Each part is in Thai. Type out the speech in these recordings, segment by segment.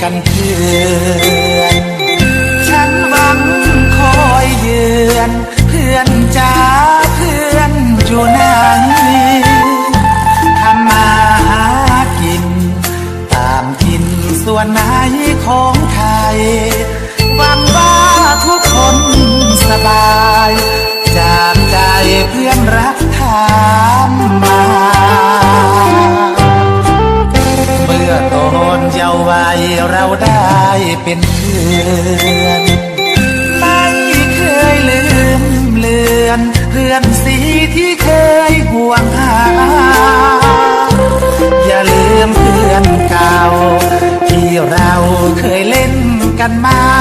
กันเพื่อ เป็นเพื่อนไม่เคยลืมเลือนเพื่อนสีที่เคยห่วงหา อย่าลืมเพื่อนเก่า ที่เราเคยเล่นกันมา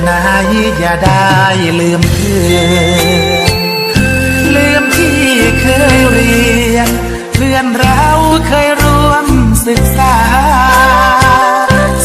นไปไหนอย่าได้ลืมเพื่อนลืมที่เคยเรียนเพื่อนเราเคยร่วมศึกษา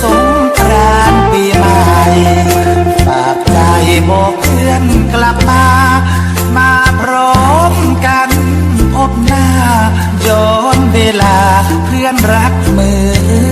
สงกรานปีใหม่ฝากใจบอกเพื่อนกลับมา มาพร้อมกันพบหน้าย้อนเวลาเพื่อนรักมือ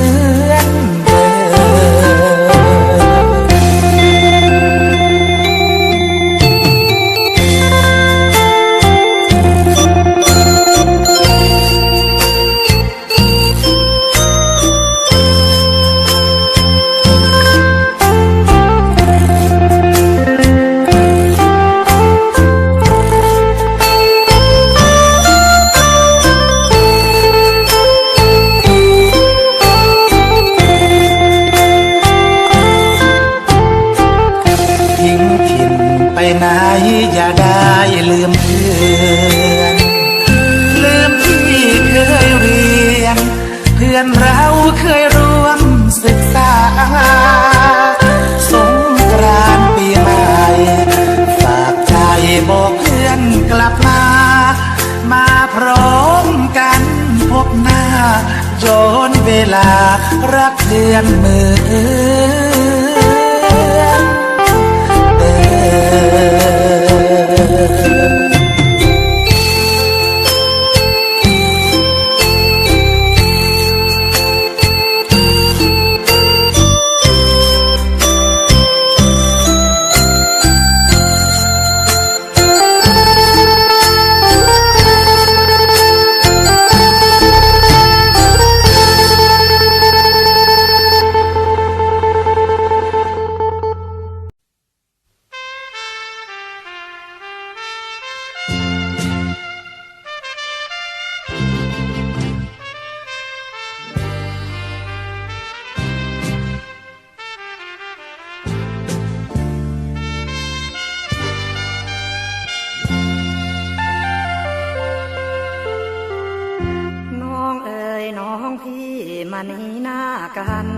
อนมือ กัน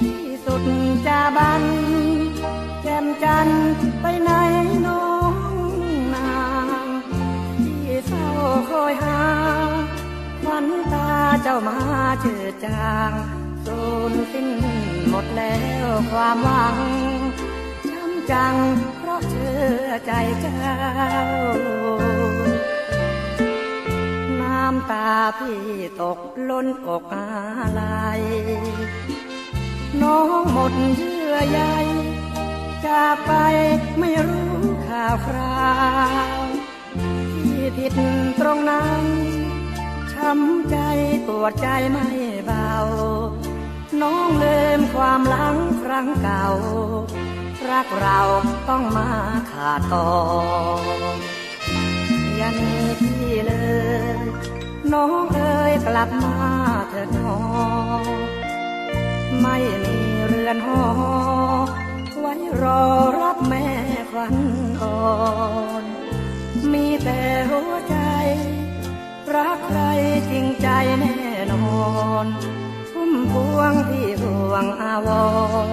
ที่สุดจะบันแจ่มจันไปไหนน้องนางที่เศร้าคอยหาวันตาเจ้ามาเจือจางสูญสิ้นหมดแล้วความหวังช้ำจังเพราะเชื่อใจเจ้าำตาพี่ตกล้นอกอะไรน้องหมดเยื่อใยจากไปไม่รู้ข่าวคราวที่ผิดตรงนั้นช้ำใจปวดใจไม่เบา น้องลืมความหลังครั้งเก่า รักเราต้องมาขาดตอนอย่าหนีพี่เลย น้องเอ๋ยกลับมาเถิดน้องไม่มีเรือนหอ ไว้รอรับแม่ควันอ่อน มีแต่หัวใจ รักใครจริงใจแน่นอนพุ่มพวงที่ห่วงอาว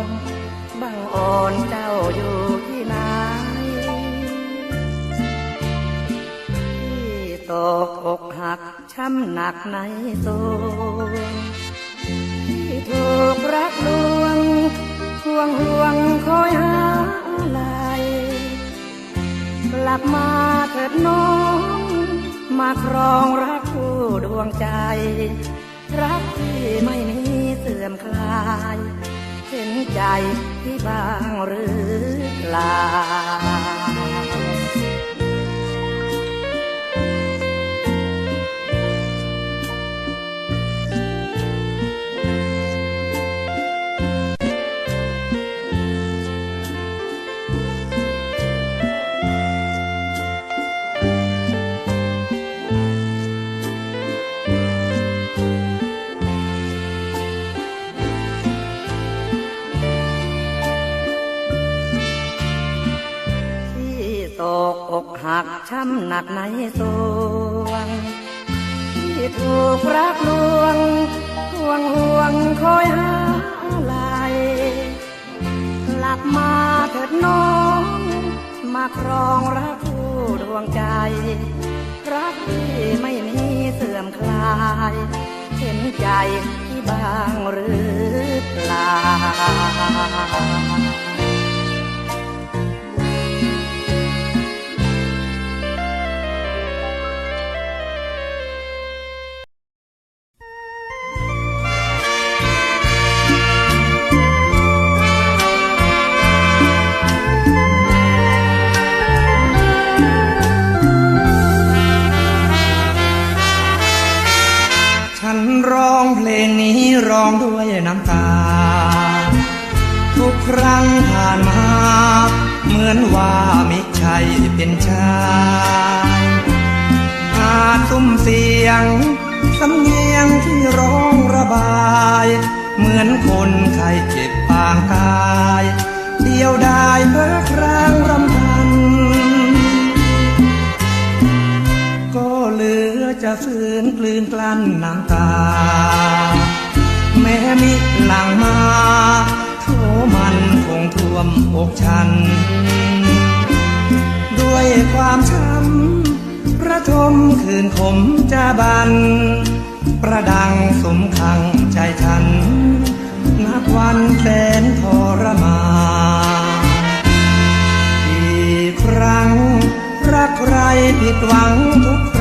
รบังอ่อนเจ้าอยู่ ตกอกหักช้ำหนักในตัวที่ถูกรักลวงห่วงห่วงคอยหาอะไรกลับมาเถิดน้อง มาครองรักคู่ดวงใจ รักที่ไม่มีเสื่อมคลาย เห็นใจที่บางหรือเปล่า อกหักช้ำหนักในสวง ที่ถูกรักลวงห่วงห่วงคอยหาอะไรกลับมาเถิดน้อง มาครองรักคู่ดวงใจ รักที่ไม่มีเสื่อมคลาย เห็นใจที่บางหรือเปล่า อนว่ามิใช่เป็นชายอาซุ้มเสียง สำเนียงที่ร้องระบาย เหมือนคนไข้เจ็บปางกาย เดียวดายเพ้อครางรำพัน ก็เหลือจะฝืนกลืนกลั้นน้ำตา แม้มิหลังมาโทมันคงท่วมอกฉันด้วย ความช้ำประทมคืนขมจะบัน ประดังสมคังใจฉัน นับวันแสนทรมานอีกครั้ง รักใครผิดหวังทุก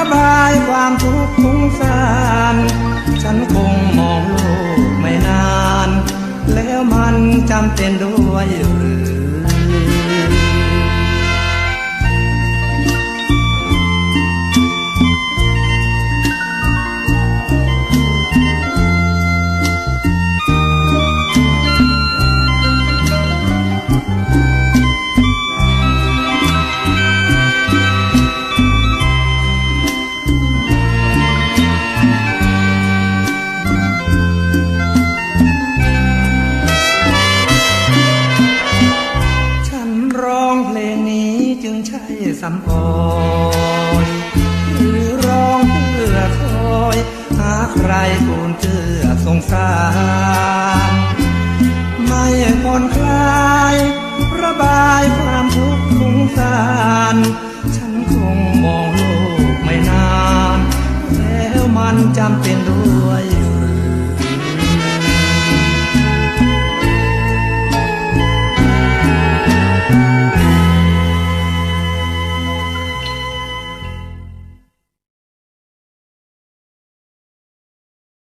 ระบายความทุกข์สงสาร ฉันคงมองโลกไม่นาน แล้วมันจำเป็นด้วยหรือ สำพอยหรือร้องเพื่อคอย หาใครปูนเกื้อสงสาร ไม่ผ่อนคลายระบายความทุกข์สงสาร ฉันคงมองโลกไม่นาน แล้วมันจำเป็นด้